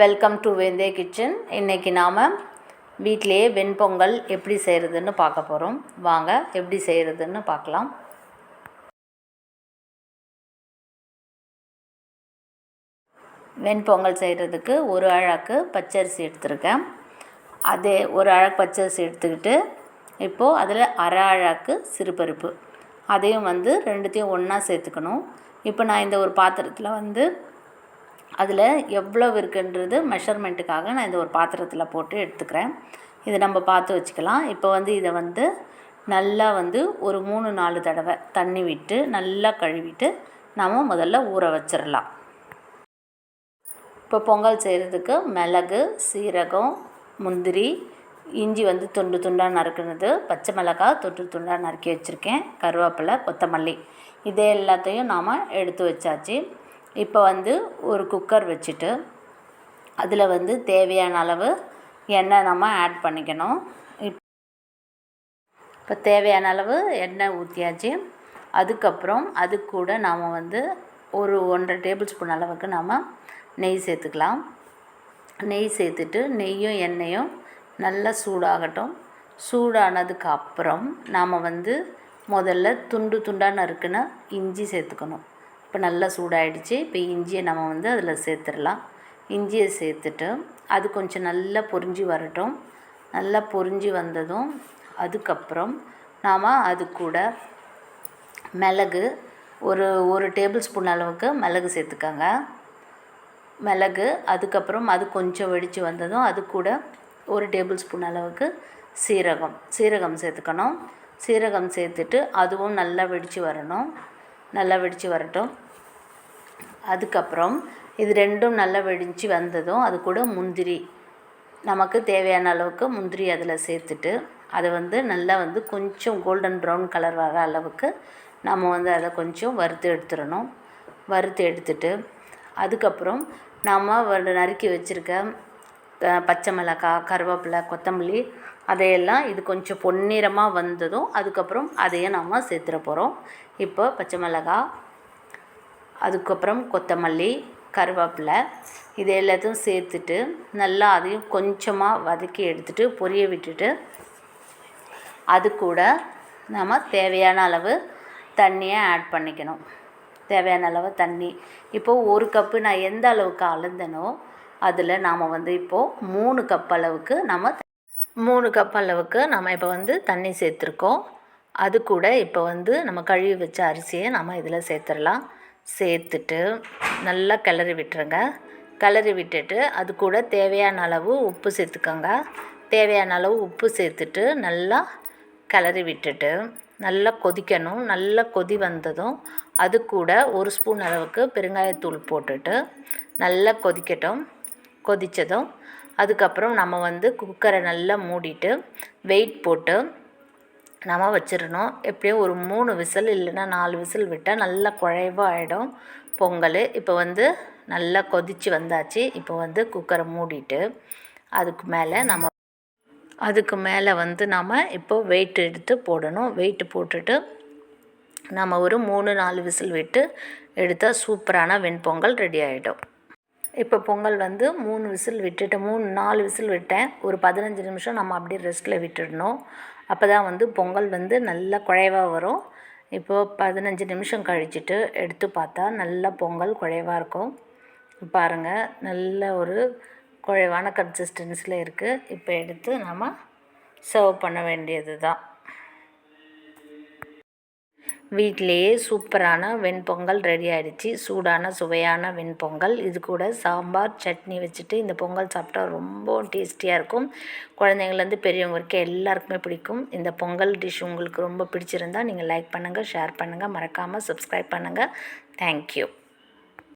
Welcome to வெந்தே kitchen இன்றைக்கி நாம் வீட்டிலேயே வெண்பொங்கல் எப்படி செய்கிறதுன்னு பார்க்க போகிறோம் வாங்க எப்படி செய்கிறதுன்னு பார்க்கலாம். வெண்பொங்கல் செய்கிறதுக்கு ஒரு அழகு பச்சரிசி எடுத்திருக்கேன். அதே ஒரு அழகு பச்சரிசி எடுத்துக்கிட்டு இப்போது அதில் அரை அழகு சிறுபருப்பு. அதையும் வந்து ரெண்டுத்தையும் ஒன்றா சேர்த்துக்கணும். இப்போ நான் இந்த ஒரு பாத்திரத்தில் வந்து அதில் எவ்வளவு இருக்குன்றது மெஷர்மெண்ட்டுக்காக நான் இந்த ஒரு பாத்திரத்தில் போட்டு எடுத்துக்கிறேன். இதை நம்ம பார்த்து வச்சுக்கலாம். இப்போ வந்து இதை வந்து நல்லா வந்து ஒரு மூணு நாலு தடவை தண்ணி விட்டு நல்லா கழுவிட்டு நாம் முதல்ல ஊற வச்சிடலாம் இப்போ பொங்கல் செய்கிறதுக்கு மிளகு சீரகம் முந்திரி இஞ்சி வந்து துண்டு துண்டாக நறுக்குனது பச்சை மிளகாய் துண்டு துண்டாக நறுக்கி வச்சுருக்கேன் கருவேப்பிலை கொத்தமல்லி. இதே எல்லாத்தையும் நாம் எடுத்து வச்சாச்சு. இப்போ வந்து ஒரு குக்கர் வச்சுட்டு அதில் வந்து தேவையான அளவு எண்ணெய் நம்ம ஆட் பண்ணிக்கணும். இப் இப்போ தேவையான அளவு எண்ணெய் ஊற்றியாச்சு அதுக்கப்புறம் அது கூட நாம் வந்து ஒரு ஒன்றரை டேபிள் ஸ்பூன் அளவுக்கு நாம் நெய் சேர்த்துக்கலாம். நெய் சேர்த்துட்டு நெய்யும் எண்ணெயும் நல்லா சூடாகட்டும். சூடானதுக்கு அப்புறம் நாம் வந்து முதல்ல துண்டு துண்டாக நறுக்குன இஞ்சி சேர்த்துக்கணும். இப்போ நல்லா சூடாயிடுச்சு. இப்போ இஞ்சியை நம்ம வந்து அதில் சேர்த்துடலாம். இஞ்சியை சேர்த்துட்டு அது கொஞ்சம் நல்லா பொரிஞ்சு வரட்டும். நல்லா பொரிஞ்சு வந்ததும் அதுக்கப்புறம் நாம் அது கூட மிளகு ஒரு ஒரு டேபிள் ஸ்பூன் அளவுக்கு மிளகு சேர்த்துக்கோங்க. மிளகு அதுக்கப்புறம் அது கொஞ்சம் வெடித்து வந்ததும் அது கூட ஒரு டேபிள் ஸ்பூன் அளவுக்கு சீரகம். சீரகம் சேர்த்துக்கணும். சீரகம் சேர்த்துட்டு அதுவும் நல்லா வெடித்து வரணும். நல்லா வெடித்து வரட்டும். அதுக்கப்புறம் இது ரெண்டும் நல்லா வெடித்து வந்ததும் அது கூட முந்திரி. நமக்கு தேவையான அளவுக்கு முந்திரி அதில் சேர்த்துட்டு அதை வந்து நல்லா வந்து கொஞ்சம் கோல்டன் ப்ரௌன் கலர் வர அளவுக்கு நம்ம வந்து அதை கொஞ்சம் வறுத்து எடுத்துடணும். வறுத்து எடுத்துட்டு அதுக்கப்புறம் நாம் நறுக்கி வச்சுருக்க பச்சை மிளகாய் கருவேப்பிலை கொத்தமல்லி அதையெல்லாம் இது கொஞ்சம் பொன்னிறமாக வந்ததும் அதுக்கப்புறம் அதையும் நம்ம சேர்த்துட போகிறோம் இப்போ பச்சை மிளகாய் அதுக்கப்புறம் கொத்தமல்லி கருவேப்பிலை இது எல்லாத்தையும் சேர்த்துட்டு நல்லா அதையும் கொஞ்சமாக வதக்கி எடுத்துகிட்டு பொரிய விட்டுட்டு அது கூட நம்ம தேவையான அளவு தண்ணியை ஆட் பண்ணிக்கணும். தேவையான அளவு தண்ணி. இப்போது ஒரு கப்பு நான் எந்த அளவுக்கு அளந்தனோ அதில் நாம் வந்து இப்போது மூணு கப் அளவுக்கு நம்ம மூணு கப் அளவுக்கு நம்ம இப்போ வந்து தண்ணி சேர்த்துருக்கோம். அது கூட இப்போ வந்து நம்ம கழுவி வச்ச அரிசியை நம்ம இதில் சேர்த்துடலாம். சேர்த்துட்டு நல்லா கிளறி விட்டுருங்க. கிளறி விட்டுட்டு அது கூட தேவையான அளவு உப்பு சேர்த்துக்கோங்க. தேவையான அளவு உப்பு சேர்த்துட்டு நல்லா கிளறி விட்டுட்டு நல்லா கொதிக்கணும். நல்லா கொதி வந்ததும் அது கூட ஒரு ஸ்பூன் அளவுக்கு பெருங்காயத்தூள் போட்டுட்டு நல்லா கொதிக்கட்டும். கொதித்ததும் அதுக்கப்புறம் நம்ம வந்து குக்கரை நல்லா மூடிட்டு வெயிட் போட்டு நம்ம வச்சிடணும். எப்படியும் ஒரு மூணு விசில் இல்லைன்னா நாலு விசில் விட்டால் நல்லா குழைவாக ஆகிடும் பொங்கல் இப்போ வந்து நல்லா கொதித்து வந்தாச்சு. இப்போ வந்து குக்கரை மூடிட்டு அதுக்கு மேலே நம்ம அதுக்கு மேலே வந்து நம்ம இப்போ வெயிட் எடுத்து போடணும். வெயிட் போட்டுட்டு நம்ம ஒரு மூணு நாலு விசில் விட்டு எடுத்தால் சூப்பரான வெண்பொங்கல் ரெடி ஆகிடும் இப்போ பொங்கல் வந்து மூணு விசில் விட்டுட்டு மூணு நாலு விசில் விட்டேன். ஒரு பதினஞ்சு நிமிஷம் நம்ம அப்படியே ரெஸ்ட்டில் விட்டுடணும். அப்போ தான் வந்து பொங்கல் வந்து நல்லா குழைவாக வரும். இப்போது பதினஞ்சு நிமிஷம் கழிச்சிட்டு எடுத்து பார்த்தா நல்லா பொங்கல் குழைவாக இருக்கும். பாருங்கள் நல்ல ஒரு குழைவான கன்சிஸ்டன்ஸில் இருக்குது இப்போ எடுத்து நம்ம சர்வ் பண்ண வேண்டியது தான் வீட்டிலேயே சூப்பரான வெண்பொங்கல் ரெடி ஆகிடுச்சி சூடான சுவையான வெண்பொங்கல். இது கூட சாம்பார் சட்னி வச்சுட்டு இந்த பொங்கல் சாப்பிட்டா ரொம்ப டேஸ்டியாக இருக்கும். குழந்தைங்கள்லேருந்து பெரியவங்க வரைக்கும் எல்லாருக்குமே பிடிக்கும். இந்த பொங்கல் டிஷ் உங்களுக்கு ரொம்ப பிடிச்சிருந்தா நீங்கள் லைக் பண்ணுங்கள் ஷேர் பண்ணுங்கள் மறக்காமல் சப்ஸ்கிரைப் பண்ணுங்கள் தேங்க்யூ